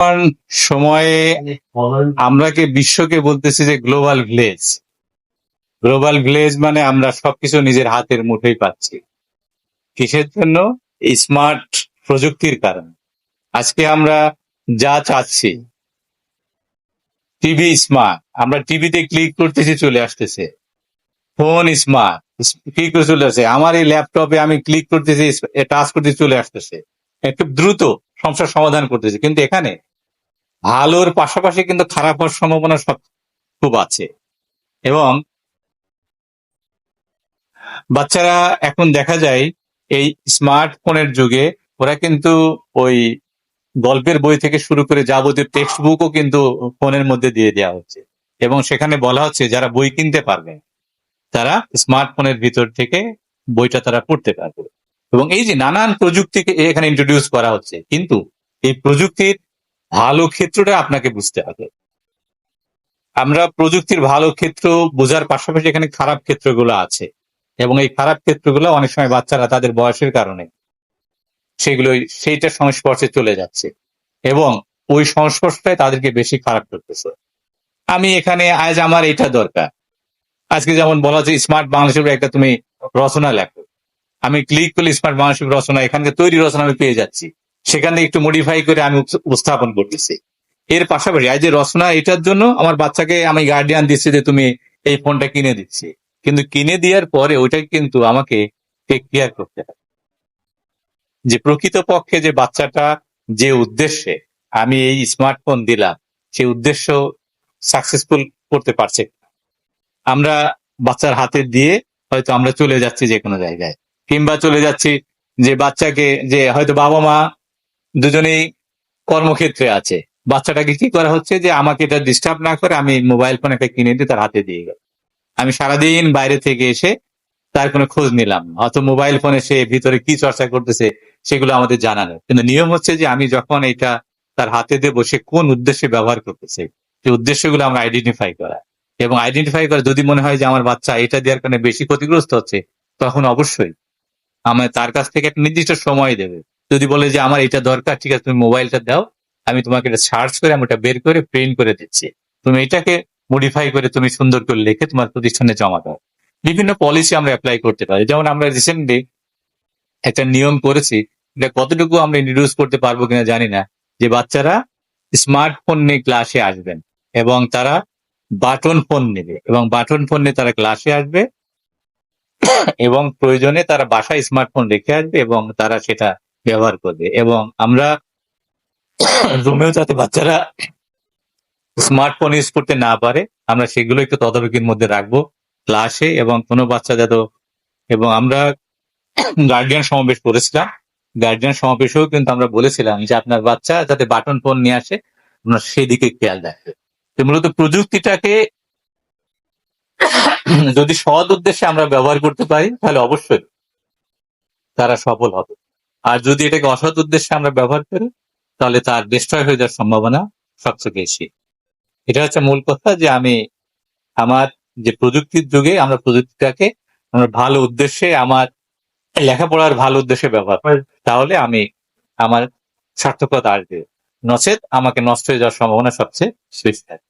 বর্তমান সময়ে আমরা কি বিশ্বকে বলতেছি যে গ্লোবাল ভিলেজ গ্লোবাল ভিলেজ মানে আমরা সবকিছু নিজের হাতের মুঠোই পাচ্ছি। কিসের জন্য? স্মার্ট প্রযুক্তির কারণে। আজকে আমরা যা চাচ্ছি টিভি স্মার্ট আমরা টিভিতে ক্লিক করতেছি, চলে আসতেছে। ফোন স্মার্ট ক্লিক করে চলে আসে? আমার এই ল্যাপটপে আমি ক্লিক করতেছি টাচ করতে চলে আসতেছে। একটু দ্রুত সমস্যার সমাধান করতেছে। কিন্তু এখানে ভালোর পাশাপাশি কিন্তু খারাপ হওয়ার সম্ভাবনা সব খুব আছে। এবং বাচ্চারা এখন দেখা যায়, এই স্মার্টফোনের যুগে ওরা কিন্তু ওই গল্পের বই থেকে শুরু করে যাবতীয় টেক্সট বুকও কিন্তু ফোনের মধ্যে দিয়ে দেওয়া হচ্ছে। এবং সেখানে বলা হচ্ছে, যারা বই কিনতে পারবে, তারা স্মার্টফোনের ভিতর থেকে বইটা তারা পড়তে পারবে। এবং এই যে নানান প্রযুক্তিকে এখানে ইন্ট্রোডিউস করা হচ্ছে, কিন্তু এই প্রযুক্তির ভালো ক্ষেত্রটা আপনাকে বুঝতে হবে। আমরা প্রযুক্তির ভালো ক্ষেত্র বোঝার পাশাপাশি এখানে খারাপ ক্ষেত্রগুলো আছে এবং এই খারাপ ক্ষেত্রগুলো অনেক সময় বাচ্চারা তাদের বয়সের কারণে সেগুলো সেইটার সংস্পর্শে চলে যাচ্ছে এবং ওই সংস্পর্শটাই তাদেরকে বেশি খারাপ করতেছে। আমি এখানে আজ আমার এটা দরকার। আজকে যেমন বলা হচ্ছে স্মার্ট বাংলাদেশের একটা তুমি রচনা লেখো। আমি ক্লিক করলে স্মার্ট বাংলাদেশের রচনা, এখানকার তৈরি রচনা আমি পেয়ে যাচ্ছি। সেখানে একটু মডিফাই করে আমি উপস্থাপন করতেছি। এর পাশাপাশি আজ যে রচনা, এটার জন্য আমার বাচ্চাকে আমি গার্ডিয়ান দিচ্ছি যে তুমি এই ফোনটা কিনে দিচ্ছি। কিন্তু কিনে দেওয়ার পরে ওইটা কিন্তু আমাকে টেক কেয়ার করতে হবে। যে প্রকৃত পক্ষে যে বাচ্চাটা যে উদ্দেশ্যে আমি এই স্মার্টফোন দিলাম সেই উদ্দেশ্য সাকসেসফুল করতে পারছে। আমরা বাচ্চার হাতে দিয়ে হয়তো আমরা চলে যাচ্ছি যে কোনো জায়গায়, কিংবা চলে যাচ্ছি যে বাচ্চাকে যে হয়তো বাবা মা দুজনেই কর্মক্ষেত্রে আছে। বাচ্চাটাকে কি করা হচ্ছে যে, আমাকে এটা ডিস্টার্ব না করে আমি মোবাইল ফোন একটা কিনে দিয়ে তার হাতে দিয়ে গেল। আমি সারাদিন বাইরে থেকে এসে তার কোনো খোঁজ নিলাম। হয়তো মোবাইল ফোনে সে ভিতরে কি চর্চা করতেছে সেগুলো আমাদের জানা নেই। কিন্তু নিয়ম হচ্ছে যে, আমি যখন এটা তার হাতে দেব, সে কোন উদ্দেশ্যে ব্যবহার করতেছে সেই উদ্দেশ্যগুলো আমরা আইডেন্টিফাই করা। এবং আইডেন্টিফাই করা, যদি মনে হয় যে, আমার বাচ্চা এটা দেওয়ার কারণে বেশি ক্ষতিগ্রস্ত হচ্ছে, তখন অবশ্যই আমার তার কাছ থেকে একটা নির্দিষ্ট সময় দেবে। যদি বলে যে আমার এটা দরকার, ঠিক আছে, তুমি মোবাইলটা দাও, আমি তোমাকে এটা সার্চ করে, আমি ওটা বের করে প্রিন্ট করে দিচ্ছি। তুমি এটাকে মডিফাই করে তুমি সুন্দর করে লিখে তোমার প্রতিষ্ঠানে জমা দাও। বিভিন্ন পলিসি আমরা অ্যাপ্লাই করতে পারি। যেমন আমরা রিসেন্টলি একটা নিয়ম করেছি এটা কতটুকু আমরা ইন্ট্রোডিউস করতে পারব কিনা জানি না, যে বাচ্চারা স্মার্টফোন নিয়ে ক্লাসে আসবেন এবং তারা বাটন ফোন নেবে এবং বাটন ফোন নিয়ে তারা ক্লাসে আসবে, এবং প্রয়োজনে তারা বাসায় স্মার্টফোন রেখে আসবে এবং তারা সেটা ব্যবহার করবে। এবং আমরা রুমেও যাতে বাচ্চারা স্মার্টফোন ইউজ করতে না পারে, আমরা সেগুলো একটু তদারকির মধ্যে রাখব ক্লাসে এবং কোনো বাচ্চা যাতে এবং আমরা গার্ডিয়ান সমাবেশ করেছিলাম। গার্ডিয়ান সমাবেশেও কিন্তু আমরা বলেছিলাম যে আপনার বাচ্চা যাতে বাটন ফোন নিয়ে আসে আপনার সেদিকে খেয়াল রাখবে। তো মূলত প্রযুক্তিটাকে যদি সৎ উদ্দেশ্যে আমরা ব্যবহার করতে পারি, তাহলে অবশ্যই তারা সফল হবে। আর যদি এটাকে অসৎ উদ্দেশ্যে আমরা ব্যবহার করি, তাহলে তার ডিস্ট্রয় হয়ে যাওয়ার সম্ভাবনা সবচেয়ে বেশি। এটা হচ্ছে মূল কথা যে আমি আমার যে প্রযুক্তির যুগে আমরা প্রযুক্তিটাকে আমরা ভালো উদ্দেশ্যে, আমার লেখাপড়ার ভালো উদ্দেশ্যে ব্যবহার করি, তাহলে আমি আমার সার্থকতা আসবে। নচেত আমাকে নষ্ট হয়ে যাওয়ার সম্ভাবনা সবচেয়ে বেশি থাকে